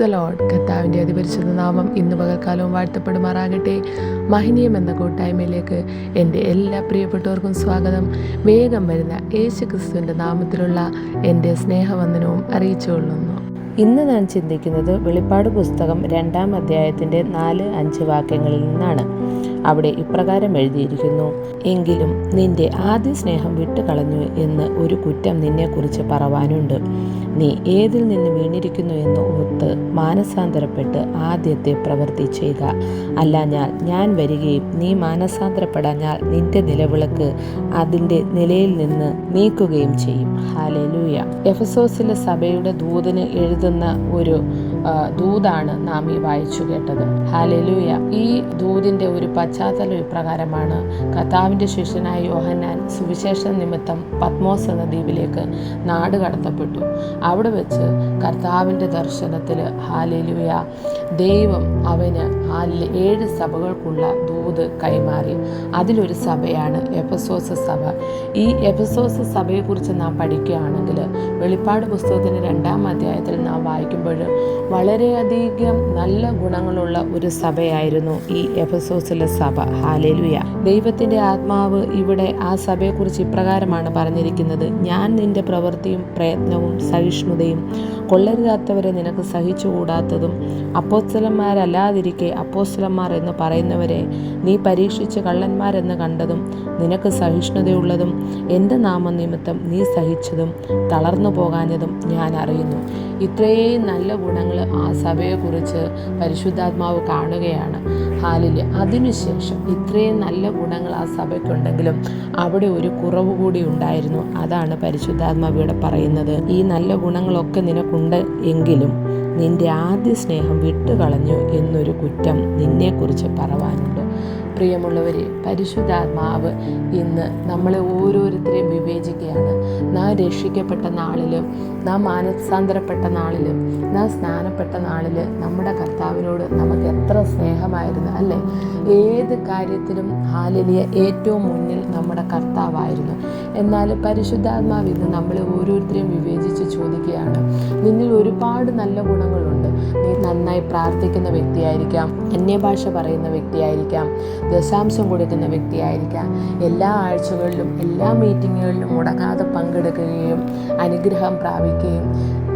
The load കർത്താവിന്റെ അതിപരിശുദ്ധ നാമം ഇന്ന് പകൽക്കാലവും വാഴ്ത്തപ്പെടുമാറാകട്ടെ. മഹനീയം എന്ന കൂട്ടായ്മയിലേക്ക് എന്റെ എല്ലാ പ്രിയപ്പെട്ടവർക്കും സ്വാഗതം. വേഗം വരുന്ന യേശു ക്രിസ്തുവിന്റെ നാമത്തിലുള്ള എന്റെ സ്നേഹവന്ദനവും അറിയിച്ചുകൊള്ളുന്നു ഇന്ന് ഞാൻ ചിന്തിക്കുന്നത് വെളിപ്പാട് പുസ്തകം രണ്ടാം അധ്യായത്തിന്റെ നാല് അഞ്ച് വാക്യങ്ങളിൽ നിന്നാണ്. അവിടെ ഇപ്രകാരം എഴുതിയിരിക്കുന്നു. എങ്കിലും നിന്റെ ആദ്യ സ്നേഹം വിട്ടുകളഞ്ഞു എന്ന് ഒരു കുറ്റം നിന്നെക്കുറിച്ച് പറവാനുണ്ട്. നീ ഏതിൽ നിന്ന് വീണിരിക്കുന്നു എന്ന് ഓർത്ത് മാനസാന്തരപ്പെട്ട് ആദ്യത്തെ പ്രവൃത്തി ചെയ്യുക. അല്ലാഞ്ഞാൽ ഞാൻ വരികയും നീ മാനസാന്തരപ്പെടാഞ്ഞാൽ നിന്റെ നിലവിളക്ക് അതിന്റെ നിലയിൽ നിന്ന് നീക്കുകയും ചെയ്യും. ഹാലലൂയ എഫസോസിലെ സഭയുടെ ദൂതന് എഴുതുന്ന ഒരു ദൂതാണ് നാം ഈ വായിച്ചു കേട്ടത്. ഹാലലൂയ ഈ ദൂതിന്റെ ഒരു പശ്ചാത്തല ഇപ്രകാരമാണ്. കർത്താവിന്റെ ശിഷ്യനായ യോഹന്നാൻ സുവിശേഷ നിമിത്തം പത്മോസ് എന്ന ദ്വീപിലേക്ക് നാട് കടത്തപ്പെട്ടു. അവിടെ വെച്ച് കർത്താവിന്റെ ദർശനത്തിൽ ഹാലലൂയ ദൈവം അവന് ആ ഏഴ് സഭകൾക്കുള്ള ദൂത് കൈമാറി. അതിലൊരു സഭയാണ് എപ്പസോസ് സഭ. ഈ എപ്പസോസ് സഭയെക്കുറിച്ച് നാം പഠിക്കുകയാണെങ്കിൽ വെളിപ്പാട് പുസ്തകത്തിന്റെ രണ്ടാം അധ്യായത്തിൽ നാം വായിക്കുമ്പോൾ വളരെയധികം നല്ല ഗുണങ്ങളുള്ള ഒരു സഭയായിരുന്നു ഈ എഫസോസിലെ സഭ. ഹാലേലുയ. ദൈവത്തിന്റെ ആത്മാവ് ഇവിടെ ആ സഭയെക്കുറിച്ച് ഇപ്രകാരമാണ് പറഞ്ഞിരിക്കുന്നത്. ഞാൻ നിന്റെ പ്രവൃത്തിയും പ്രയത്നവും സഹിഷ്ണുതയും കൊള്ളരുതാത്തവരെ നിനക്ക് സഹിച്ചുകൂടാത്തതും അപ്പോസ്തലന്മാരല്ലാതിരിക്കെ അപ്പോസ്തലന്മാർ എന്ന് പറയുന്നവരെ നീ പരീക്ഷിച്ച് കള്ളന്മാരെന്ന് കണ്ടതും നിനക്ക് സഹിഷ്ണുതയുള്ളതും എന്റെ നാമനിമിത്തം നീ സഹിച്ചതും തളർന്നു പോകാഞ്ഞതും ഞാൻ അറിയുന്നു. ഇത്രയും നല്ല ഗുണങ്ങൾ ആ സഭയെക്കുറിച്ച് പരിശുദ്ധാത്മാവ് കാണുകയാണ്. ഹാലിൽ അതിനുശേഷം ഇത്രയും നല്ല ഗുണങ്ങൾ ആ സഭയ്ക്കുണ്ടെങ്കിലും അവിടെ ഒരു കുറവ് കൂടി ഉണ്ടായിരുന്നു. അതാണ് പരിശുദ്ധാത്മാവ് ഇവിടെ പറയുന്നത്. ഈ നല്ല ഗുണങ്ങളൊക്കെ നിനക്കുണ്ട് എങ്കിലും നിന്റെ ആദ്യ സ്നേഹം വിട്ടുകളഞ്ഞു എന്നൊരു കുറ്റം നിന്നെക്കുറിച്ച് പറവാനുണ്ട്. പ്രിയമുള്ളവരെ പരിശുദ്ധാത്മാവ് ഇന്ന് നമ്മളെ ഓരോരുത്തരെയും വിവേചിക്കുകയാണ്. നാം രക്ഷിക്കപ്പെട്ട നാളിലും നാം മാനസാന്തരപ്പെട്ട നാളിലും നാം സ്നാനപ്പെട്ട നാളിൽ നമ്മുടെ കർത്താവിനോട് നമുക്ക് എത്ര സ്നേഹമായിരുന്നു അല്ലേ? ഏത് കാര്യത്തിലും ഹാലലിയ ഏറ്റവും മുന്നിൽ നമ്മുടെ കർത്താവായിരുന്നു. എന്നാൽ പരിശുദ്ധാത്മാവ് ഇന്ന് നമ്മളെ ഓരോരുത്തരെയും വിവേചിച്ച് ചോദിക്കുകയാണ്. നിന്നിൽ ഒരുപാട് നല്ല ഗുണങ്ങളുണ്ട്. നീ നന്നായി പ്രാർത്ഥിക്കുന്ന വ്യക്തിയായിരിക്കാം അന്യഭാഷ പറയുന്ന വ്യക്തിയായിരിക്കാം ദശാംശം കൊടുക്കുന്ന വ്യക്തിയായിരിക്കാം. എല്ലാ ആഴ്ചകളിലും എല്ലാ മീറ്റിങ്ങുകളിലും മുടങ്ങാതെ പങ്കെടുക്കുകയും അനുഗ്രഹം പ്രാപിക്കുകയും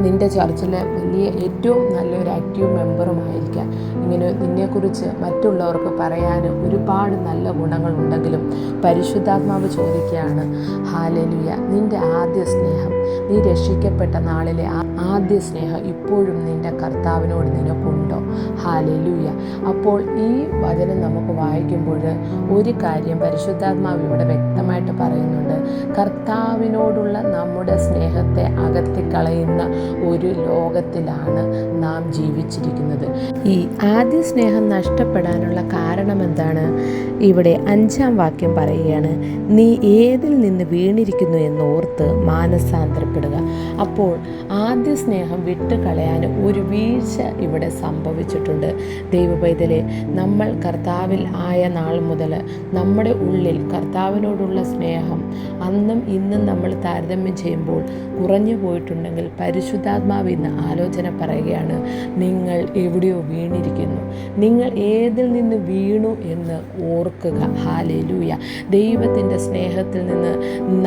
നിന്റെ ചർച്ചിലെ വലിയ ഏറ്റവും നല്ലൊരു ആക്റ്റീവ് മെമ്പറുമായിരിക്കാം ഇങ്ങനെ നിന്നെക്കുറിച്ച് മറ്റുള്ളവർക്ക് പറയാനും ഒരുപാട് നല്ല ഗുണങ്ങളുണ്ടെങ്കിലും പരിശുദ്ധാത്മാവ് ചോദിക്കുകയാണ് ഹാലലുയ നിന്റെ ആദ്യ സ്നേഹം നീ രക്ഷിക്കപ്പെട്ട നാളിലെ ആദ്യ സ്നേഹം ഇപ്പോഴും നിന്റെ കർത്താവിനോട് നിനക്കുണ്ടോ? ഹാലലുയ. അപ്പോൾ ഈ വചനം നമുക്ക് വായിക്കുമ്പോൾ ഒരു കാര്യം പരിശുദ്ധാത്മാവ് ഇവിടെ വ്യക്തമായിട്ട് പറയുന്നുണ്ട്. കർത്താവിനോടുള്ള നമ്മുടെ സ്നേഹത്തെ അകത്തിക്കളയുന്ന ഒരു ലോകത്തിലാണ് നാം ജീവിച്ചിരിക്കുന്നത്. ഈ ആദ്യ സ്നേഹം നഷ്ടപ്പെടാനുള്ള കാരണം എന്താണ്? ഇവിടെ അഞ്ചാം വാക്യം പറയുകയാണ് നീ ഏതിൽ നിന്ന് വീണിരിക്കുന്നു എന്ന് ഓർത്ത് മാനസാന്തരപ്പെടുക. അപ്പോൾ ആദ്യ സ്നേഹം വിട്ട് കളയാൻ ഒരു വീഴ്ച ഇവിടെ സംഭവിച്ചിട്ടുണ്ട്. ദൈവപൈതലെ നമ്മൾ കർത്താവിൽ ആയ നാൾ മുതൽ നമ്മുടെ ഉള്ളിൽ കർത്താവിനോടുള്ള സ്നേഹം അന്നും ഇന്നും നമ്മൾ താരതമ്യം ചെയ്യുമ്പോൾ കുറഞ്ഞു പോയിട്ടുണ്ടെങ്കിൽ പരിശുദ്ധാത്മാവ് ഇന്ന് ആലോചന പറയുകയാണ് നിങ്ങൾ എവിടെയോ വീണിരിക്കുന്നു. നിങ്ങൾ ഏതിൽ നിന്ന് വീണു എന്ന് ഓർക്കുക. ഹാലലൂയ ദൈവത്തിന്റെ സ്നേഹത്തിൽ നിന്ന്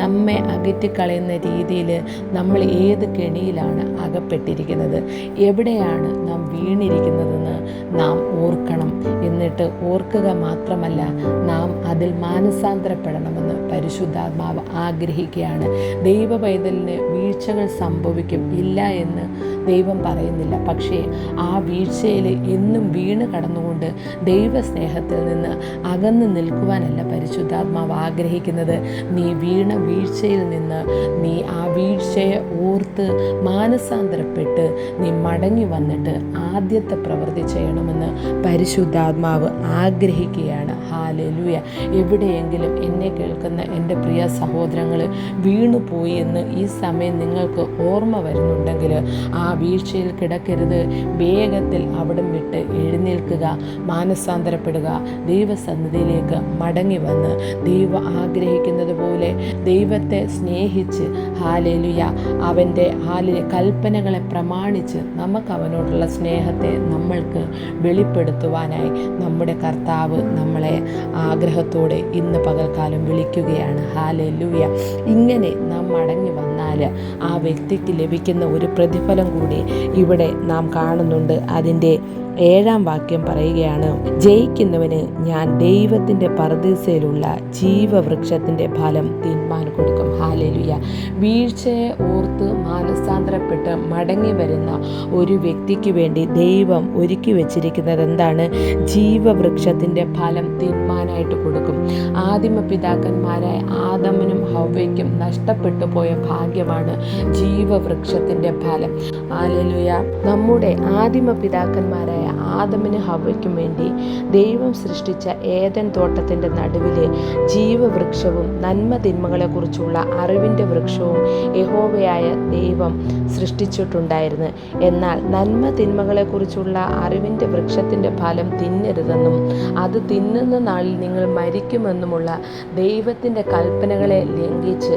നമ്മെ അകറ്റിക്കളയുന്ന രീതിയിൽ നമ്മൾ ഏത് കെണിയിലാണ് അകപ്പെട്ടിരിക്കുന്നത്? എവിടെയാണ് നാം വീണിരിക്കുന്നതെന്ന് നാം ഓർക്കണം. എന്നിട്ട് ഓർക്കുക മാത്രമല്ല നാം അതിൽ മാനസാന്തരപ്പെടണമെന്ന് പരിശുദ്ധാത്മാവ് ആഗ്രഹിക്കുകയാണ്. ദൈവ പൈതലിന് വീഴ്ചകൾ സംഭവിക്കും ഇല്ല എന്ന് ദൈവം പറയുന്നില്ല. പക്ഷേ ആ വീഴ്ചയിൽ എന്നും വീണ് കടന്നുകൊണ്ട് ദൈവസ്നേഹത്തിൽ നിന്ന് അകന്ന് നിൽക്കുവാനല്ല പരിശുദ്ധാത്മാവ് ആഗ്രഹിക്കുന്നത്. നീ വീണ വീഴ്ചയിൽ നിന്ന് നീ ആ വീഴ്ചയെ ഓർത്ത് മാനസാന്തരപ്പെട്ട് നീ മടങ്ങി വന്നിട്ട് ആദ്യത്തെ പ്രവൃത്തി ചെയ്യണമെന്ന് പരിശുദ്ധാത്മാവ് ആഗ്രഹിക്കുകയാണ്. ഹാലലൂയ. എവിടെയെങ്കിലും എന്നെ കേൾക്കുന്ന എന്റെ പ്രിയ സഹോദരങ്ങൾ വീണുപോയി എന്ന് ഈ സമയം നിങ്ങൾക്ക് ഓർമ്മ വരുന്നുണ്ടെങ്കിൽ ആ വീഴ്ചയിൽ കിടക്കരുത്. വേഗത്തിൽ അവിടം വിട്ട് എഴുന്നേൽക്കുക മാനസാന്തരപ്പെടുക ദൈവസന്നിധിയിലേക്ക് മടങ്ങി വന്ന് ദൈവം ആഗ്രഹിക്കുന്നത് പോലെ ദൈവത്തെ സ്നേഹിച്ച് ഹാലേലുയ അവന്റെ ഹാലിലെ കൽപ്പനകളെ പ്രമാണിച്ച് നമുക്ക് അവനോടുള്ള സ്നേഹത്തെ നമ്മൾക്ക് വെളിപ്പെടുത്തുവാനായി നമ്മുടെ കർത്താവ് നമ്മളെ ആഗ്രഹത്തോടെ ഇന്ന് പകൽക്കാലം വിളിക്കുകയാണ്. ഹാലേലുയ ഇങ്ങനെ നാം മടങ്ങി വന്നാൽ ആ വ്യക്തിക്ക് ലഭിക്കുന്ന ഒരു പ്രതിഫലം കൂടി ഇവിടെ നാം കാണുന്നുണ്ട്. അതിന്റെ ഏഴാം വാക്യം പറയുകയാണ് ജയിക്കുന്നവന് ഞാൻ ദൈവത്തിന്റെ പർദീസയിലുള്ള ജീവവൃക്ഷത്തിന്റെ ഫലം തിന്മാൻ കൊടുക്കും. ഹാലലുയ. വീഴ്ചയെ ഓർത്ത് മാനസാന്തരപ്പെട്ട് മടങ്ങി വരുന്ന ഒരു വ്യക്തിക്ക് വേണ്ടി ദൈവം ഒരുക്കി വെച്ചിരിക്കുന്നത് എന്താണ്? ജീവവൃക്ഷത്തിന്റെ ഫലം തിന്മാനായിട്ട് കൊടുക്കും. ആദിമ പിതാക്കന്മാരായ ആദമനും ഹൗവയ്ക്കും നഷ്ടപ്പെട്ടു പോയ ഭാഗ്യമാണ് ജീവവൃക്ഷത്തിന്റെ ഫലം. ആലലുയ നമ്മുടെ ആദിമ പിതാക്കന്മാരായ ആദമിന് ഹവയ്ക്കും വേണ്ടി ദൈവം സൃഷ്ടിച്ച ഏതൻ തോട്ടത്തിന്റെ നടുവിലെ ജീവവൃക്ഷവും നന്മ തിന്മകളെക്കുറിച്ചുള്ള അറിവിന്റെ വൃക്ഷവും യഹോവയായ ദൈവം സൃഷ്ടിച്ചിട്ടുണ്ടായിരുന്നു. എന്നാൽ നന്മ തിന്മകളെക്കുറിച്ചുള്ള അറിവിന്റെ വൃക്ഷത്തിന്റെ ഫലം തിന്നരുതെന്നും അത് തിന്നുന്ന നാളിൽ നിങ്ങൾ മരിക്കുമെന്നുമുള്ള ദൈവത്തിന്റെ കൽപ്പനകളെ ലംഘിച്ച്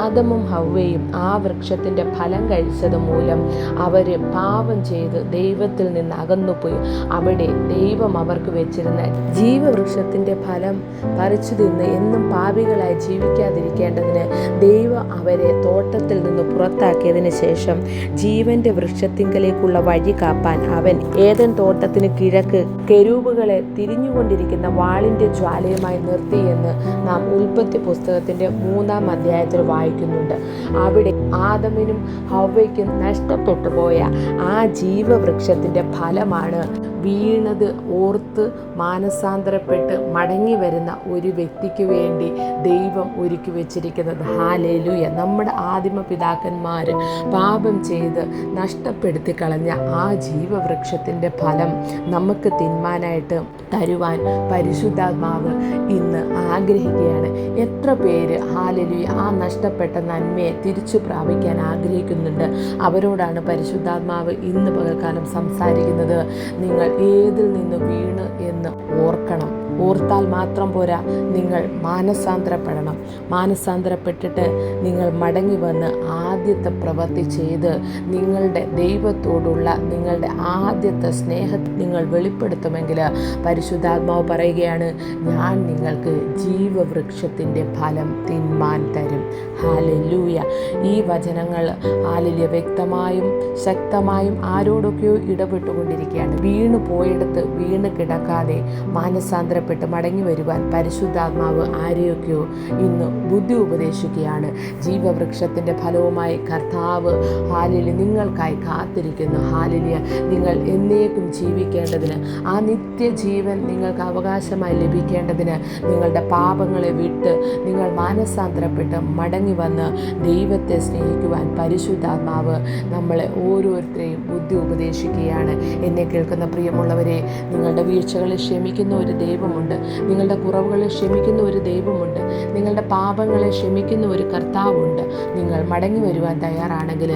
ആദമും ഹവയും ആ വൃക്ഷത്തിന്റെ ഫലം കഴിച്ചത് മൂലം അവർ പാപം ചെയ്ത് ദൈവത്തിൽ നിന്ന് അകന്നുപോയി. അവിടെ ദൈവം അവർക്ക് വെച്ചിരുന്ന ജീവവൃക്ഷത്തിന്റെ ഫലം പറിച്ചു തിന്ന് എന്നും പാപികളായി ജീവിക്കാതിരിക്കേണ്ടതിന് ദൈവം അവരെ തോട്ടത്തിൽ നിന്ന് പുറത്താക്കിയതിന് ശേഷം ജീവന്റെ വൃക്ഷത്തിങ്കലേക്കുള്ള വഴി കാപ്പാൻ അവൻ ഏതൻ തോട്ടത്തിന് കിഴക്ക് കെരൂബുകളെ തിരിഞ്ഞുകൊണ്ടിരിക്കുന്ന വാളിന്റെ ജ്വാലയുമായി നിർത്തിയെന്ന് നാം ഉൽപ്പത്തി പുസ്തകത്തിന്റെ മൂന്നാം അധ്യായത്തിൽ വായിക്കുന്നുണ്ട്. അവിടെ ആദമിനും ഹവയ്ക്കും നഷ്ടപ്പെട്ടു പോയ ആ ജീവവൃക്ഷത്തിന്റെ ഫലമാണ് Bye. വീണത് ഓർത്ത് മാനസാന്തരപ്പെട്ട് മടങ്ങി വരുന്ന ഒരു വ്യക്തിക്ക് വേണ്ടി ദൈവം ഒരുക്കി വെച്ചിരിക്കുന്നത്. ഹാലേലൂയ. നമ്മുടെ ആദിമ പിതാക്കന്മാർ പാപം ചെയ്ത് നഷ്ടപ്പെടുത്തി കളഞ്ഞ ആ ജീവവൃക്ഷത്തിന്റെ ഫലം നമുക്ക് തിന്മാനായിട്ട് തരുവാൻ പരിശുദ്ധാത്മാവ് ഇന്ന് ആഗ്രഹിക്കുകയാണ്. എത്ര പേര് ഹാലലുയ ആ നഷ്ടപ്പെട്ട നന്മയെ തിരിച്ചു പ്രാപിക്കാൻ ആഗ്രഹിക്കുന്നുണ്ട്? അവരോടാണ് പരിശുദ്ധാത്മാവ് ഇന്ന് പകൽക്കാലം സംസാരിക്കുന്നത്. നിങ്ങൾ ഏതിൽ നിന്ന് വീണ് എന്ന് ഓർക്കണം. ഓർത്താൽ മാത്രം പോരാ നിങ്ങൾ മാനസാന്തരപ്പെടണം. മാനസാന്തരപ്പെട്ടിട്ട് നിങ്ങൾ മടങ്ങി വന്ന് ആദ്യത്തെ പ്രവൃത്തി ചെയ്ത് നിങ്ങളുടെ ദൈവത്തോടുള്ള നിങ്ങളുടെ ആദ്യത്തെ സ്നേഹം നിങ്ങൾ വെളിപ്പെടുത്തുമെങ്കിൽ പരിശുദ്ധാത്മാവ് പറയുകയാണ് ഞാൻ നിങ്ങൾക്ക് ജീവവൃക്ഷത്തിന്റെ ഫലം തിന്മാൻ തരും. ഹാലലൂയ ഈ വചനങ്ങൾ ആലില്യ വ്യക്തമായും ശക്തമായും ആരോടൊക്കെയോ ഇടപെട്ടുകൊണ്ടിരിക്കുകയാണ്. വീണു പോയെടുത്ത് വീണ് കിടക്കാതെ മാനസാന്തരപ്പെട്ട് മടങ്ങി വരുവാൻ പരിശുദ്ധാത്മാവ് ആരെയൊക്കെയോ ഇന്ന് ബുദ്ധി ഉപദേശിക്കുകയാണ്. ജീവവൃക്ഷത്തിന്റെ ഫലവുമായി കർത്താവ് ഹാലിലി നിങ്ങൾക്കായി കാത്തിരിക്കുന്നു. ഹാലിലിയ നിങ്ങൾ എന്നേക്കും ജീവിക്കേണ്ടതിന് ആ നിത്യജീവൻ നിങ്ങൾക്ക് അവകാശമായി ലഭിക്കേണ്ടതിന് നിങ്ങളുടെ പാപങ്ങളെ വിട്ട് നിങ്ങൾ മാനസാന്തരപ്പെട്ട് മടങ്ങി വന്ന് ദൈവത്തെ സ്നേഹിക്കുവാൻ പരിശുദ്ധാത്മാവ് നമ്മളെ ഓരോരുത്തരെയും ബുദ്ധി ഉപദേശിക്കുകയാണ്. എന്നെ കേൾക്കുന്ന പ്രിയമുള്ളവരെ നിങ്ങളുടെ വീഴ്ചകളെ ക്ഷമിക്കുന്ന ഒരു ദൈവമുണ്ട്. നിങ്ങളുടെ കുറവുകളെ ക്ഷമിക്കുന്ന ഒരു ദൈവമുണ്ട്. നിങ്ങളുടെ പാപങ്ങളെ ക്ഷമിക്കുന്ന ഒരു കർത്താവുണ്ട്. നിങ്ങൾ മടങ്ങി വരുവാൻ തയ്യാറാണെങ്കിൽ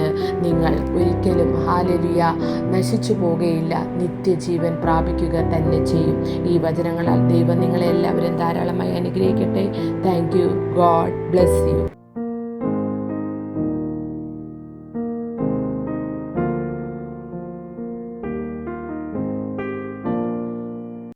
നിങ്ങൾ ഒരിക്കലും ഹാലലിയ നശിച്ചു പോകുകയില്ല നിത്യജീവൻ പ്രാപിക്കുക തന്നെ ചെയ്യും. ഈ വചനങ്ങളാൽ ദൈവം നിങ്ങളെ എല്ലാവരും ധാരാളമായി അനുഗ്രഹിക്കട്ടെ. Thank you God bless you